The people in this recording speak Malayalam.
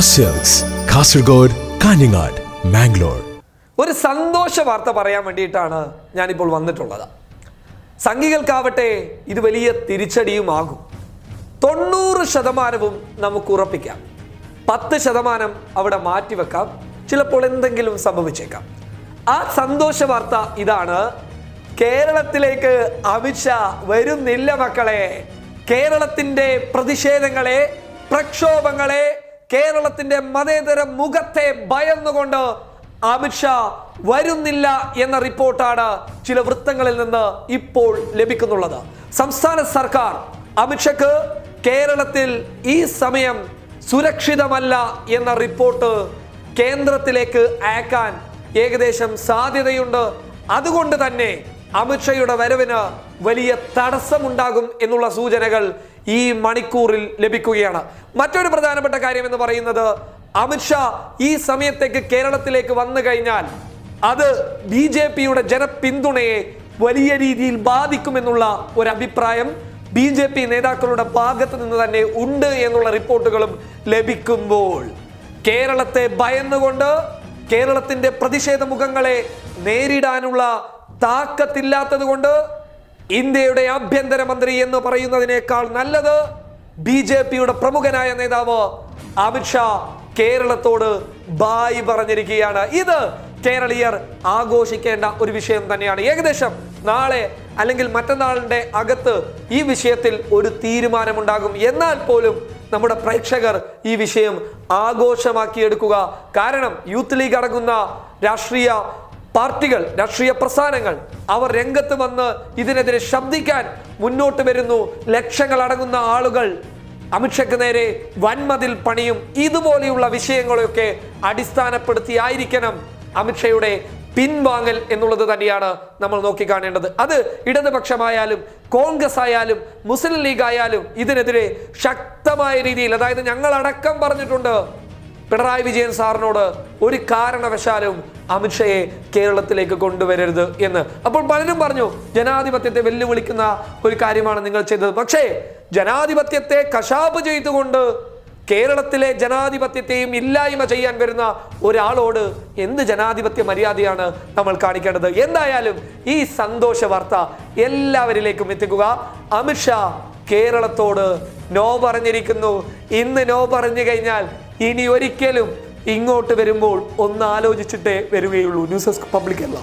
സെൽസ് കാസർഗോഡ് കാഞ്ഞങ്ങാട് മാംഗ്ലൂർ ഒരു സന്തോഷ വാർത്ത പറയാൻ വേണ്ടിയിട്ടാണ് ഞാനിപ്പോൾ വന്നിട്ടുള്ളത്. സംഘികൾക്കാവട്ടെ ഇത് വലിയ തിരിച്ചടിയുമാകും. തൊണ്ണൂറ് ശതമാനവും നമുക്ക് ഉറപ്പിക്കാം. പത്ത് ശതമാനം അവിടെ മാറ്റിവെക്കാം. ചിലപ്പോൾ എന്തെങ്കിലും സംഭവിച്ചേക്കാം. ആ സന്തോഷ വാർത്ത ഇതാണ്. കേരളത്തിലേക്ക് അമിത്ഷാ വരുന്നില്ല മക്കളെ. കേരളത്തിന്റെ പ്രതിഷേധങ്ങളെ പ്രക്ഷോഭങ്ങളെ കേരളത്തിന്റെ മതേതര മുഖത്തെ ഭയന്നുകൊണ്ട് അമിത്ഷാ വരുന്നില്ല എന്ന റിപ്പോർട്ടാണ് ചില വൃത്തങ്ങളിൽ നിന്ന് ഇപ്പോൾ ലഭിക്കുന്നുള്ളത്. സംസ്ഥാന സർക്കാർ അമിത്ഷക്ക് കേരളത്തിൽ ഈ സമയം സുരക്ഷിതമല്ല എന്ന റിപ്പോർട്ട് കേന്ദ്രത്തിലേക്ക് അയക്കാൻ ഏകദേശം സാധ്യതയുണ്ട്. അതുകൊണ്ട് തന്നെ അമിത്ഷയുടെ വരവിന് വലിയ തടസ്സമുണ്ടാകും എന്നുള്ള സൂചനകൾ ഈ മണിക്കൂറിൽ ലഭിക്കുകയാണ്. മറ്റൊരു പ്രധാനപ്പെട്ട കാര്യം എന്ന് പറയുന്നത് അമിത്ഷാ ഈ സമയത്തേക്ക് കേരളത്തിലേക്ക് വന്നു കഴിഞ്ഞാൽ അത് ബി ജെ പിയുടെ ജനപിന്തുണയെ വലിയ രീതിയിൽ ബാധിക്കുമെന്നുള്ള ഒരു അഭിപ്രായം ബി ജെ പി നേതാക്കളുടെ ഭാഗത്ത് നിന്ന് തന്നെ ഉണ്ട് എന്നുള്ള റിപ്പോർട്ടുകളും ലഭിക്കുമ്പോൾ കേരളത്തെ ഭയന്നുകൊണ്ട് കേരളത്തിന്റെ പ്രതിഷേധ മുഖങ്ങളെ നേരിടാനുള്ള താക്കത്തില്ലാത്തത് കൊണ്ട് ഇന്ത്യയുടെ ആഭ്യന്തരമന്ത്രി എന്ന് പറയുന്നതിനേക്കാൾ നല്ലത് ബി ജെ പിയുടെ പ്രമുഖനായ നേതാവ് അമിത്ഷാ കേരളത്തോട് ബായി പറഞ്ഞിരിക്കുകയാണ്. ഇത് കേരളീയർ ആഘോഷിക്കേണ്ട ഒരു വിഷയം തന്നെയാണ്. ഏകദേശം നാളെ അല്ലെങ്കിൽ മറ്റന്നാളിന്റെ അകത്ത് ഈ വിഷയത്തിൽ ഒരു തീരുമാനമുണ്ടാകും. എന്നാൽ പോലും നമ്മുടെ പ്രേക്ഷകർ ഈ വിഷയം ആഘോഷമാക്കിയെടുക്കുക. കാരണം യൂത്ത് ലീഗ് അടങ്ങുന്ന രാഷ്ട്രീയ പാർട്ടികൾ രാഷ്ട്രീയ പ്രസ്ഥാനങ്ങൾ അവർ രംഗത്ത് വന്ന് ഇതിനെതിരെ ശബ്ദിക്കാൻ മുന്നോട്ട് വരുന്നു. ലക്ഷങ്ങൾ അടങ്ങുന്ന ആളുകൾ അമിത്ഷയ്ക്ക് നേരെ വൻമതിൽ പണിയും. ഇതുപോലെയുള്ള വിഷയങ്ങളെയൊക്കെ അടിസ്ഥാനപ്പെടുത്തിയായിരിക്കണം അമിത്ഷയുടെ പിൻവാങ്ങൽ എന്നുള്ളത് തന്നെയാണ് നമ്മൾ നോക്കിക്കാണേണ്ടത്. അത് ഇടതുപക്ഷമായാലും കോൺഗ്രസ് ആയാലും മുസ്ലിം ലീഗ് ആയാലും ഇതിനെതിരെ ശക്തമായ രീതിയിൽ അതായത് ഞങ്ങൾ അടക്കം പറഞ്ഞിട്ടുണ്ട് പിണറായി വിജയൻ സാറിനോട് ഒരു കാരണവശാലും അമിത്ഷയെ കേരളത്തിലേക്ക് കൊണ്ടുവരരുത് എന്ന്. അപ്പോൾ പലരും പറഞ്ഞു ജനാധിപത്യത്തെ വെല്ലുവിളിക്കുന്ന ഒരു കാര്യമാണ് നിങ്ങൾ ചെയ്തത്. പക്ഷേ ജനാധിപത്യത്തെ കശാപ്പ് ചെയ്തുകൊണ്ട് കേരളത്തിലെ ജനാധിപത്യത്തെയും ഇല്ലായ്മ ചെയ്യാൻ വരുന്ന ഒരാളോട് എന്ത് ജനാധിപത്യ മര്യാദയാണ് നമ്മൾ കാണിക്കേണ്ടത്? എന്തായാലും ഈ സന്തോഷ വാർത്ത എല്ലാവരിലേക്കും എത്തിക്കുക. അമിത്ഷാ കേരളത്തോട് നോ പറഞ്ഞിരിക്കുന്നു. ഇന്ന് നോ പറഞ്ഞു കഴിഞ്ഞാൽ ഇനി ഒരിക്കലും ഇങ്ങോട്ട് വരുമ്പോൾ ഒന്ന് ആലോചിച്ചിട്ടേ വരികയുള്ളൂ. News desk public Kerala.